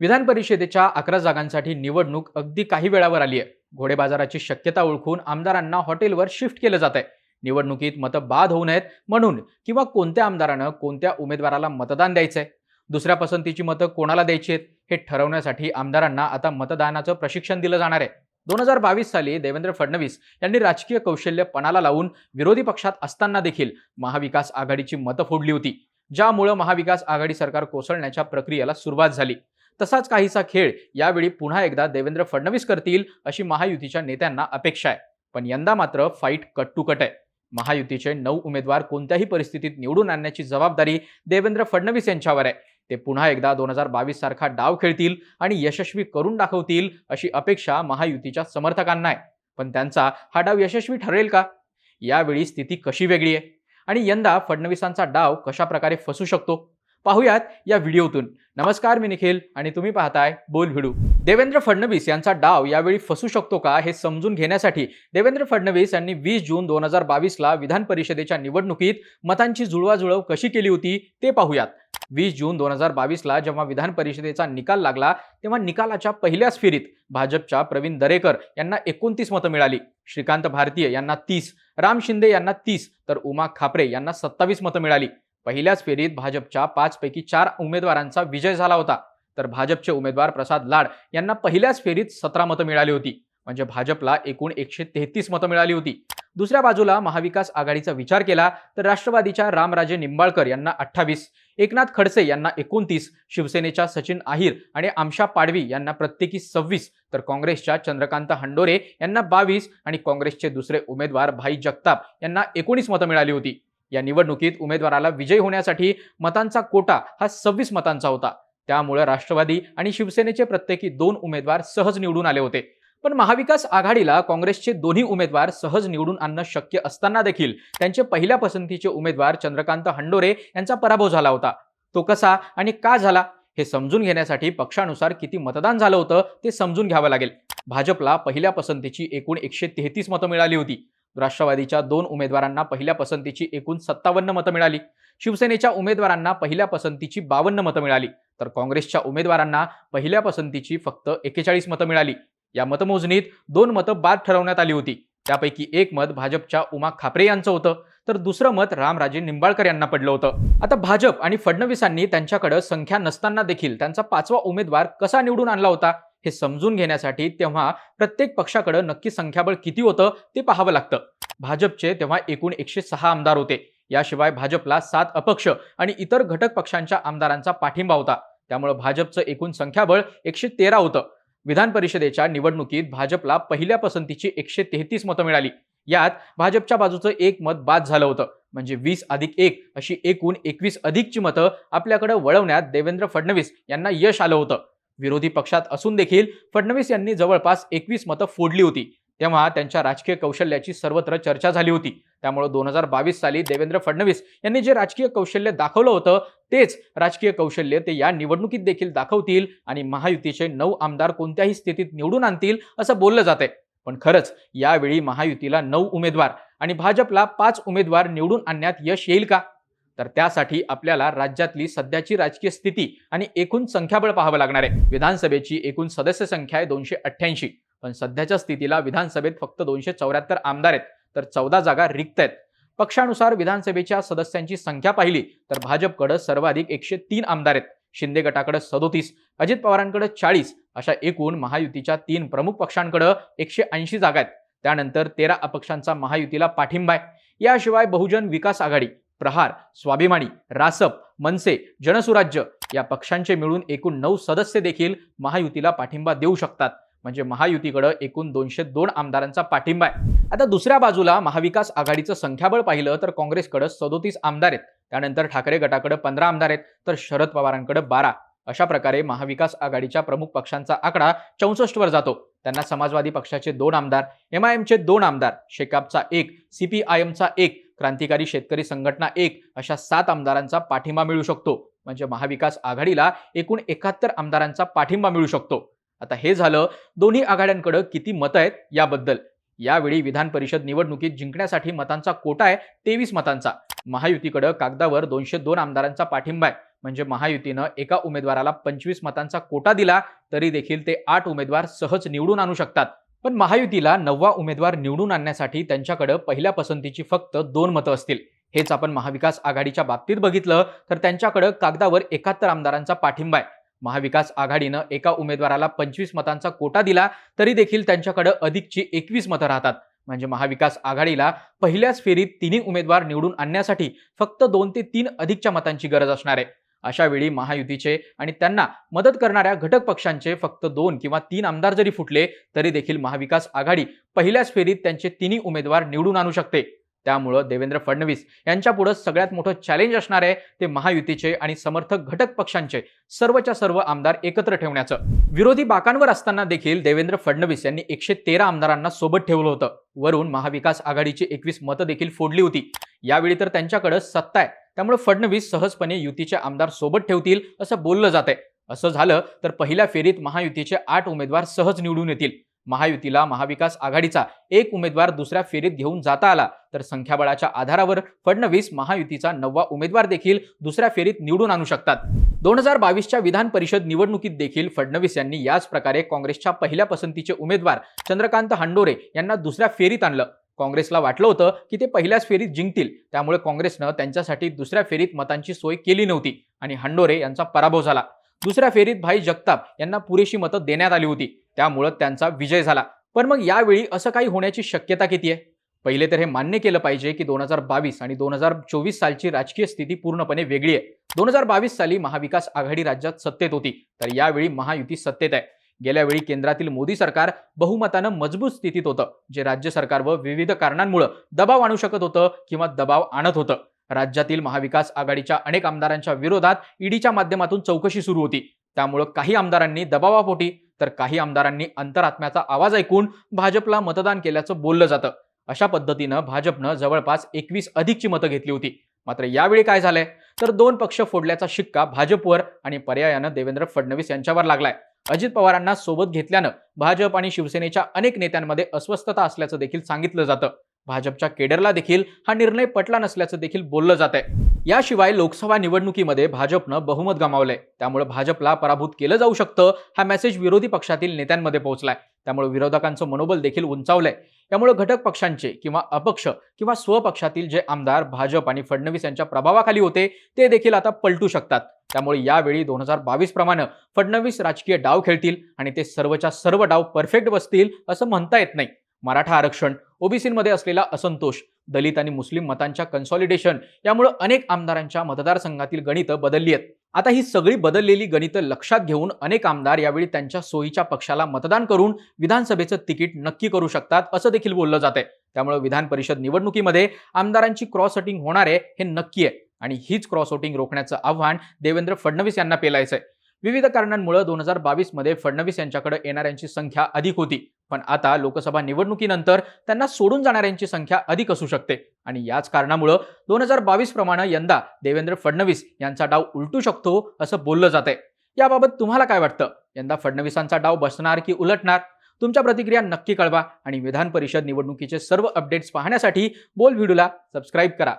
विधान परिषदेच्या अकरा जागांसाठी निवडणूक अगदी काही वेळावर आली आहे घोडेबाजाराची शक्यता ओळखून आमदारांना हॉटेलवर शिफ्ट केलं जात आहे निवडणुकीत मतं बाद होऊ नयेत म्हणून किंवा कोणत्या आमदारानं कोणत्या उमेदवाराला मतदान द्यायचंय? दुसऱ्या पसंतीची मतं कोणाला द्यायची आहेत? हे ठरवण्यासाठी आमदारांना आता मतदानाचं प्रशिक्षण दिलं जाणार आहे. दोन हजार बावीस साली देवेंद्र फडणवीस यांनी राजकीय कौशल्य पणाला लावून विरोधी पक्षात असताना देखील महाविकास आघाडीची मतं फोडली होती. ज्यामुळं महाविकास आघाडी सरकार कोसळण्याच्या प्रक्रियेला सुरुवात झाली. तसाच काहीसा खेळ यावेळी पुन्हा एकदा देवेंद्र फडणवीस करतील अशी महायुतीच्या नेत्यांना अपेक्षा आहे. पण यंदा मात्र फाईट कट टू कट आहे. महायुतीचे नऊ उमेदवार कोणत्याही परिस्थितीत निवडून आणण्याची जबाबदारी देवेंद्र फडणवीस यांच्यावर आहे. ते पुन्हा एकदा दोन हजार बावीस सारखा डाव खेळतील आणि यशस्वी करून दाखवतील अशी अपेक्षा महायुतीच्या समर्थकांना आहे. पण त्यांचा हा डाव यशस्वी ठरेल का? यावेळी स्थिती कशी वेगळी आहे? आणि यंदा फडणवीसांचा डाव कशा प्रकारे फसू शकतो? पाहूयात या व्हिडिओतून. नमस्कार मी निखिल आणि तुम्ही पाहताय बोल व्हिडिओ देवेंद्र फडणवीस यांचा डाव यावेळी फसू शकतो का हे समजून घेण्यासाठी देवेंद्र फडणवीस यांनी वीस जून दोन हजार बावीसला विधान परिषदेच्या निवडणुकीत मतांची जुळवाजुळव कशी केली होती ते पाहूयात. वीस जून दोन हजार बावीसला जेव्हा विधान परिषदेचा निकाल लागला तेव्हा निकालाच्या पहिल्याच फेरीत भाजपच्या प्रवीण दरेकर यांना एकोणतीस मतं मिळाली. श्रीकांत भारतीय यांना तीस राम शिंदे यांना तीस तर उमा खापरे यांना सत्तावीस मतं मिळाली. पहिल्याच फेरीत भाजपच्या पाचपैकी चार उमेदवारांचा विजय झाला होता. तर भाजपचे उमेदवार प्रसाद लाड यांना पहिल्याच फेरीत सतरा मतं मिळाली होती. म्हणजे भाजपला एकूण एकशे तेहतीस मतं मिळाली होती. दुसऱ्या बाजूला महाविकास आघाडीचा विचार केला तर राष्ट्रवादीच्या रामराजे निंबाळकर यांना अठ्ठावीस एकनाथ खडसे यांना एकोणतीस शिवसेनेच्या सचिन आहिर आणि आमशा पाडवी यांना प्रत्येकी सव्वीस तर काँग्रेसच्या चंद्रकांत हंडोरे यांना बावीस आणि काँग्रेसचे दुसरे उमेदवार भाई जगताप यांना एकोणीस मतं मिळाली होती. या निवडणुकीत उमेदवाराला विजय होण्यासाठी मतांचा कोटा हा सव्वीस मतांचा होता. त्यामुळे राष्ट्रवादी आणि शिवसेनेचे प्रत्येकी दोन उमेदवार सहज निवडून आले होते. पण महाविकास आघाडीला काँग्रेसचे दोन्ही उमेदवार सहज निवडून आणणं शक्य असताना देखील त्यांचे पहिल्या पसंतीचे उमेदवार चंद्रकांत हंडोरे यांचा पराभव झाला होता. तो कसा आणि का झाला हे समजून घेण्यासाठी पक्षानुसार किती मतदान झालं होतं ते समजून घ्यावं लागेल. भाजपला पहिल्या पसंतीची एकूण एकशे तेहतीस मतं मिळाली होती. राष्ट्रवादीच्या दोन उमेदवारांना पहिल्या पसंतीची एकूण सत्तावन्न मतं मिळाली. शिवसेनेच्या उमेदवारांना पहिल्या पसंतीची बावन्न मतं मिळाली. तर काँग्रेसच्या उमेदवारांना पहिल्या पसंतीची फक्त एकेचाळीस मतं मिळाली. या मतमोजणीत दोन मतं बाद ठरवण्यात आली होती. त्यापैकी एक मत भाजपच्या उमा खापरे यांचं होतं. तर दुसरं मत रामराजे निंबाळकर यांना पडलं होतं. आता भाजप आणि फडणवीसांनी त्यांच्याकडे संख्या नसताना देखील त्यांचा पाचवा उमेदवार कसा निवडून आणला होता? हे समजून घेण्यासाठी तेव्हा प्रत्येक पक्षाकडे नक्की संख्याबळ किती होतं ते पाहावं लागतं. भाजपचे तेव्हा एकूण एकशे सहा आमदार होते. याशिवाय भाजपला सात अपक्ष आणि इतर घटक पक्षांच्या आमदारांचा पाठिंबा होता. त्यामुळे भाजपचं एकूण संख्याबळ एकशे तेरा होतं. विधान परिषदेच्या निवडणुकीत भाजपला पहिल्या पसंतीची एकशे तेहतीस मतं मिळाली. यात भाजपच्या बाजूचं एक मत बाद झालं होतं. म्हणजे वीस अधिक एक अशी एकूण एकवीस अधिकची मतं आपल्याकडे वळवण्यात देवेंद्र फडणवीस यांना यश आलं होतं. विरोधी पक्षात असून देखील फडणवीस यांनी जवळपास एकवीस मतं फोडली होती. तेव्हा त्यांच्या राजकीय कौशल्याची सर्वत्र चर्चा झाली होती. त्यामुळे दोन हजार बावीस साली देवेंद्र फडणवीस यांनी जे राजकीय कौशल्य दाखवलं होतं तेच राजकीय कौशल्य ते या निवडणुकीत देखील दाखवतील आणि महायुतीचे नऊ आमदार कोणत्याही स्थितीत निवडून आणतील असं बोललं जाते पण खरंच यावेळी महायुतीला नऊ उमेदवार आणि भाजपला पाच उमेदवार निवडून आणण्यात यश येईल का? तर त्यासाठी आपल्याला राज्यातली सध्याची राजकीय स्थिती आणि एकूण संख्याबळ पाहावं लागणार आहे. विधानसभेची एकूण सदस्य संख्या आहे दोनशे अठ्ठ्याऐंशी. पण सध्याच्या स्थितीला विधानसभेत फक्त दोनशे चौऱ्याहत्तर आमदार आहेत. तर चौदा जागा रिक्त आहेत. पक्षानुसार विधानसभेच्या सदस्यांची संख्या पाहिली तर भाजपकडे सर्वाधिक एकशे तीन आमदार आहेत. शिंदे गटाकडे सदोतीस अजित पवारांकडे चाळीस अशा एकूण महायुतीच्या तीन प्रमुख पक्षांकडे एकशे ऐंशी जागा आहेत. त्यानंतर तेरा अपक्षांचा महायुतीला पाठिंबा आहे. याशिवाय बहुजन विकास आघाडी प्रहार स्वाभिमानी रासप मनसे जनसुराज्य या पक्षांचे मिळून एकूण नऊ सदस्य देखील महायुतीला पाठिंबा देऊ शकतात. म्हणजे महायुतीकडे एकूण दोनशे दोन आमदारांचा पाठिंबा आहे. आता दुसऱ्या बाजूला महाविकास आघाडीचं संख्याबळ पाहिलं तर काँग्रेसकडे सदोतीस आमदार आहेत. त्यानंतर ठाकरे गटाकडे पंधरा आमदार आहेत तर शरद पवारांकडे बारा. अशा प्रकारे महाविकास आघाडीच्या प्रमुख पक्षांचा आकडा चौसष्ट वर जातो. त्यांना समाजवादी पक्षाचे दोन आमदार एम आय एमचे दोन आमदार शेकापचा एक सीपीआयएमचा एक क्रांतिकारी शेतकरी संघटना एक अशा सात आमदारांचा पाठिंबा मिळू शकतो. म्हणजे महाविकास आघाडीला एकूण एकाहत्तर आमदारांचा पाठिंबा मिळू शकतो. आता हे झालं दोन्ही आघाड्यांकडे किती मतं आहेत याबद्दल. यावेळी विधान परिषद निवडणुकीत जिंकण्यासाठी मतांचा कोटा आहे तेवीस मतांचा. महायुतीकडे कागदावर दोनशे दोन आमदारांचा पाठिंबा आहे. म्हणजे महायुतीनं एका उमेदवाराला पंचवीस मतांचा कोटा दिला तरी देखील ते आठ उमेदवार सहज निवडून आणू शकतात. पण महायुतीला नववा उमेदवार निवडून आणण्यासाठी त्यांच्याकडे पहिल्या पसंतीची फक्त दोन मतं असतील. हेच आपण महाविकास आघाडीच्या बाबतीत बघितलं तर त्यांच्याकडे कागदावर एकाहत्तर आमदारांचा पाठिंबा आहे. महाविकास आघाडीनं एका उमेदवाराला पंचवीस मतांचा कोटा दिला तरी देखील त्यांच्याकडे अधिकची एकवीस मतं राहतात. म्हणजे महाविकास आघाडीला पहिल्याच फेरीत तिन्ही उमेदवार निवडून आणण्यासाठी फक्त दोन ते तीन अधिकच्या मतांची गरज असणार आहे. अशावेळी महायुतीचे आणि त्यांना मदत करणाऱ्या घटक पक्षांचे फक्त दोन किंवा तीन आमदार जरी फुटले तरी देखील महाविकास आघाडी पहिल्याच फेरीत त्यांचे तिन्ही उमेदवार निवडून आणू शकते. त्यामुळं देवेंद्र फडणवीस यांच्यापुढं सगळ्यात मोठं चॅलेंज असणार आहे ते महायुतीचे आणि समर्थक घटक पक्षांचे सर्वच्या सर्व आमदार एकत्र ठेवण्याचं. विरोधी बाकांवर असताना देखील देवेंद्र फडणवीस यांनी एकशे तेरा आमदारांना सोबत ठेवलं होतं. वरून महाविकास आघाडीची एकवीस मतं देखील फोडली होती. यावेळी तर त्यांच्याकडे सत्ता आहे. त्यामुळे फडणवीस सहजपणे युतीचे आमदार सोबत ठेवतील असं बोललं जात आहे असं झालं तर पहिल्या फेरीत महायुतीचे आठ उमेदवार सहज निवडून येतील. महायुतीला महाविकास आघाडीचा एक उमेदवार दुसऱ्या फेरीत घेऊन जाता आला. तर संख्याबळाच्या आधारावर फडणवीस महायुतीचा नववा उमेदवार देखील दुसऱ्या फेरीत निवडून आणू शकतात. दोन हजार बावीसच्या विधान परिषद निवडणुकीत देखील फडणवीस यांनी याच प्रकारे काँग्रेसच्या पहिल्या पसंतीचे उमेदवार चंद्रकांत हांडोरे यांना दुसऱ्या फेरीत आणलं. काँग्रेसला वाटलं होतं की ते पहिल्याच फेरीत जिंकतील. त्यामुळे काँग्रेसनं त्यांच्यासाठी दुसऱ्या फेरीत मतांची सोय केली नव्हती आणि हंडोरे यांचा पराभव झाला. दुसऱ्या फेरीत भाई जगताप यांना पुरेशी मतं देण्यात आली होती. त्यामुळं त्यांचा विजय झाला. पण मग यावेळी असं काही होण्याची शक्यता किती आहे? पहिले तर हे मान्य केलं पाहिजे की दोन हजार बावीस आणि दोन हजार चोवीस सालची राजकीय स्थिती पूर्णपणे वेगळी आहे. दोन हजार बावीस साली महाविकास आघाडी राज्यात सत्तेत होती. तर यावेळी महायुती सत्तेत आहे. गेल्या वेळी केंद्रातील मोदी सरकार बहुमतानं मजबूत स्थितीत होतं जे राज्य सरकारवर विविध कारणांमुळे दबाव आणू शकत होतं किंवा दबाव आणत होतं. राज्यातील महाविकास आघाडीच्या अनेक आमदारांच्या विरोधात ईडीच्या माध्यमातून चौकशी सुरू होती. त्यामुळं काही आमदारांनी दबावापोटी तर काही आमदारांनी अंतरात्म्याचा आवाज ऐकून भाजपला मतदान केल्याचं बोललं जातं. अशा पद्धतीनं भाजपनं जवळपास एकवीस अधिकची मतं घेतली होती. मात्र यावेळी काय झालंय? तर दोन पक्ष फोडल्याचा शिक्का भाजपवर आणि पर्यायानं देवेंद्र फडणवीस यांच्यावर लागलाय. अजित पवारांना सोबत घेतल्यानं भाजप आणि शिवसेनेच्या अनेक नेत्यांमध्ये अस्वस्थता असल्याचं देखील सांगितलं जातं. भाजपच्या केडरला देखील हा निर्णय पटला नसल्याचं देखील बोललं जात आहे याशिवाय लोकसभा निवडणुकीमध्ये भाजपनं बहुमत गमावलंय. त्यामुळे भाजपला पराभूत केलं जाऊ शकतं हा मेसेज विरोधी पक्षातील नेत्यांमध्ये पोहोचलाय. त्यामुळे विरोधकांचं मनोबल देखील उंचावलंय. त्यामुळे घटक पक्षांचे किंवा अपक्ष किंवा स्वपक्षातील जे आमदार भाजप आणि फडणवीस यांच्या प्रभावाखाली होते ते देखील आता पलटू शकतात. त्यामुळे यावेळी दोन हजार बावीस प्रमाणे फडणवीस राजकीय डाव खेळतील आणि ते सर्वच्या सर्व डाव परफेक्ट बसतील असं म्हणता येत नाही. मराठा आरक्षण ओबीसीमध्ये असलेला असंतोष दलित आणि मुस्लिम मतांच्या कन्सॉलिडेशन यामुळे अनेक आमदारांच्या मतदारसंघातील गणितं बदलली आहेत. आता ही सगळी बदललेली गणितं लक्षात घेऊन अनेक आमदार यावेळी त्यांच्या सोयीच्या पक्षाला मतदान करून विधानसभेचं तिकीट नक्की करू शकतात असं देखील बोललं जात आहे त्यामुळे विधान परिषद निवडणुकीमध्ये आमदारांची क्रॉस वोटिंग होणार आहे हे नक्की आहे. आणि हीच क्रॉस वोटिंग रोखण्याचं आव्हान देवेंद्र फडणवीस यांना पेलायचं आहे विविध कारणांमुळे दोन हजार बावीसमध्ये फडणवीस यांच्याकडे येणाऱ्यांची संख्या अधिक होती. पण आता लोकसभा निवडणुकीनंतर त्यांना सोडून जाणाऱ्यांची संख्या अधिक असू शकते. आणि याच कारणामुळं दोन हजार बावीस प्रमाणे यंदा देवेंद्र फडणवीस यांचा डाव उलटू शकतो असं बोललं जात आहे याबाबत तुम्हाला काय वाटतं? यंदा फडणवीसांचा डाव बसणार की उलटणार? तुमच्या प्रतिक्रिया नक्की कळवा आणि विधान परिषद निवडणुकीचे सर्व अपडेट्स पाहण्यासाठी बोल व्हिडिओला सबस्क्राईब करा.